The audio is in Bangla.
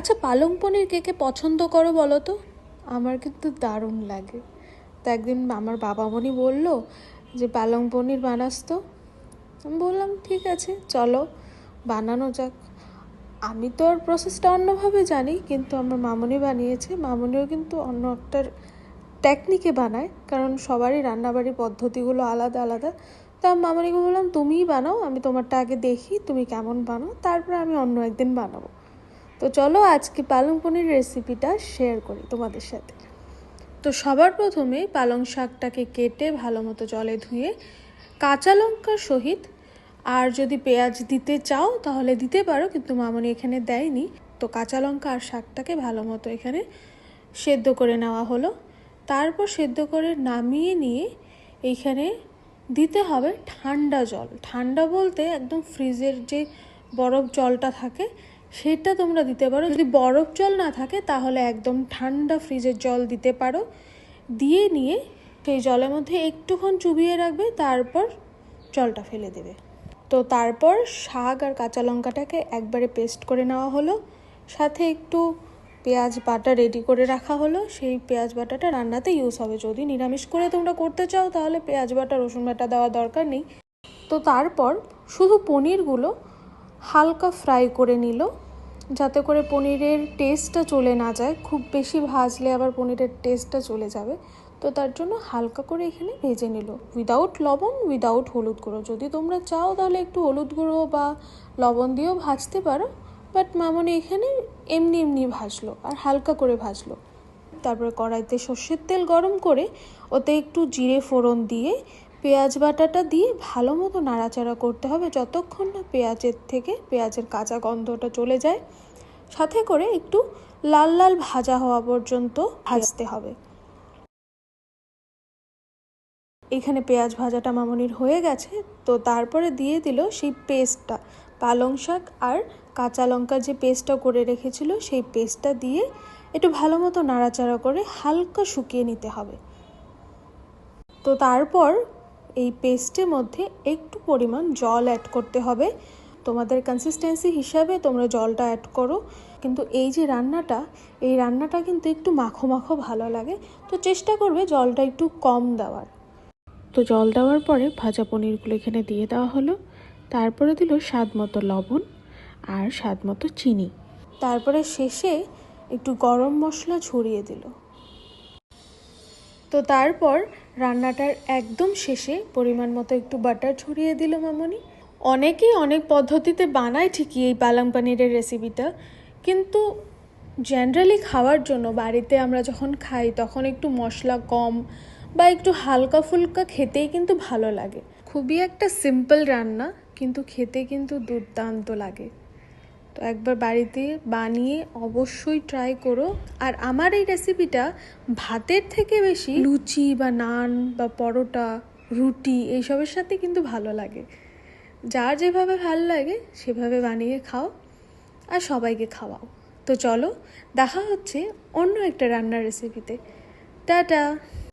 আচ্ছা পালং পনির কে কে পছন্দ করো বলো তো? আমার কিন্তু দারুণ লাগে। তো একদিন আমার বাবা মনি বলল যে, পালং পনির বানাস তো? আমি বললাম, ঠিক আছে, চলো, বানানো যাক। আমি তো আর প্রসেসটা অন্যভাবে জানি, কিন্তু আমার মামনি বানিয়েছে। মামনিও কিন্তু অন্য একটা টেকনিকে বানায়, কারণ সবারই রান্নাবাড়ির পদ্ধতিগুলো আলাদা আলাদা। তা আমি মামনিকে বললাম, তুমিই বানাও, আমি তোমারটা আগে দেখি, তুমি কেমন বানাও, তারপরে আমি অন্য একদিন বানাবো। তো চলো আজকে পালং পনির রেসিপিটা শেয়ার করি তোমাদের সাথে। তো সবার প্রথমে পালং শাকটাকে কেটে ভালো মতো জলে ধুয়ে কাঁচা লঙ্কার সহিত আর যদি পেঁয়াজ দিতে চাও তাহলে দিতে পারো, কিন্তু মামনি এখানে দেয়নি। তো কাঁচা লঙ্কা আর শাকটাকে ভালো মতো এখানে সেদ্ধ করে নেওয়া হলো। তারপর সেদ্ধ করে নামিয়ে নিয়ে এইখানে দিতে হবে ঠান্ডা জল। ঠান্ডা বলতে একদম ফ্রিজের যে বরফ জলটা থাকে সেটা তোমরা দিতে পারো। যদি বরফ জল না থাকে, তাহলে একদম ঠান্ডা ফ্রিজের জল দিতে পারো। দিয়ে নিয়ে সেই জলের মধ্যে একটুক্ষণ চুবিয়ে রাখবে, তারপর জলটা ফেলে দেবে। তো তারপর শাক আর কাঁচা লঙ্কাটাকে একবারে পেস্ট করে নেওয়া হলো। সাথে একটু পেঁয়াজ বাটা রেডি করে রাখা হলো। সেই পেঁয়াজ বাটাটা রান্নাতে ইউজ হবে। যদি নিরামিষ করে তোমরা করতে চাও, তাহলে পেঁয়াজ বাটা, রসুন বাটা দেওয়া দরকার নেই। তো তারপর শুধু পনিরগুলো হালকা ফ্রাই করে নিল, যাতে করে পনিরের টেস্টটা চলে না যায়। খুব বেশি ভাজলে আবার পনিরের টেস্টটা চলে যাবে। তো তার জন্য হালকা করে এখানে ভেজে নিল। উইদাউট লবণ উইদাউট হলুদ গুঁড়ো। যদি তোমরা চাও তাহলে একটু হলুদ গুঁড়ো বা লবণ দিয়েও ভাজতে পারো বাট মামনি এখানে এমনি এমনি ভাজলো আর হালকা করে ভাজলো। তারপরে কড়াইতে সর্ষের তেল গরম করে ওতে একটু জিরে ফোড়ন দিয়ে পেঁয়াজ বাটাটা দিয়ে ভালো মতো নাড়াচাড়া করতে হবে যতক্ষণ না পেঁয়াজের থেকে পেঁয়াজের কাঁচা গন্ধটা চলে যায়। সাথে করে একটু লাল লাল ভাজা হওয়া পর্যন্ত ভাজতে হবে। এখানে পেঁয়াজ ভাজাটা মামনির হয়ে গেছে। তো তারপরে দিয়ে দিল সেই পেস্টটা। পালং শাক আর কাঁচা লঙ্কার যে পেস্টটা করে রেখেছিল সেই পেস্টটা দিয়ে একটু ভালো মতো নাড়াচাড়া করে হালকা শুকিয়ে নিতে হবে। তো তারপর এই পেস্টের মধ্যে একটু পরিমাণ জল অ্যাড করতে হবে। তোমাদের কনসিস্টেন্সি হিসাবে তোমরা জলটা অ্যাড করো। কিন্তু এই যে রান্নাটা, এই রান্নাটা কিন্তু একটু মাখো মাখো ভালো লাগে। তো চেষ্টা করবে জলটা একটু কম দেওয়ার। তো জল দেওয়ার পরে ভাজা পনিরগুলো এখানে দিয়ে দেওয়া হলো। তারপরে দিল স্বাদ মতো লবণ আর স্বাদ মতো চিনি। তারপরে শেষে একটু গরম মশলা ছড়িয়ে দিল। তো তারপর রান্নাটার একদম শেষে পরিমাণ মতো একটু বাটার ছড়িয়ে দিল মামনি। অনেকেই অনেক পদ্ধতিতে বানায় ঠিকই এই পালং পানিরের রেসিপিটা কিন্তু জেনারেলি খাওয়ার জন্য বাড়িতে আমরা যখন খাই তখন একটু মশলা কম বা একটু হালকা ফুলকা খেতেই কিন্তু ভালো লাগে। খুবই একটা সিম্পল রান্না, কিন্তু খেতে কিন্তু দুর্দান্ত লাগে। তো একবার বাড়িতে বানিয়ে অবশ্যই ট্রাই করো। আর আমার এই রেসিপিটা ভাতের থেকে বেশি লুচি বা নান বা পরোটা, রুটি এইসবের সাথে কিন্তু ভালো লাগে। যার যেভাবে ভালো লাগে সেভাবে বানিয়ে খাও আর সবাইকে খাওয়াও। তো চলো, দেখা হচ্ছে অন্য একটা রান্নার রেসিপিতে টাটা!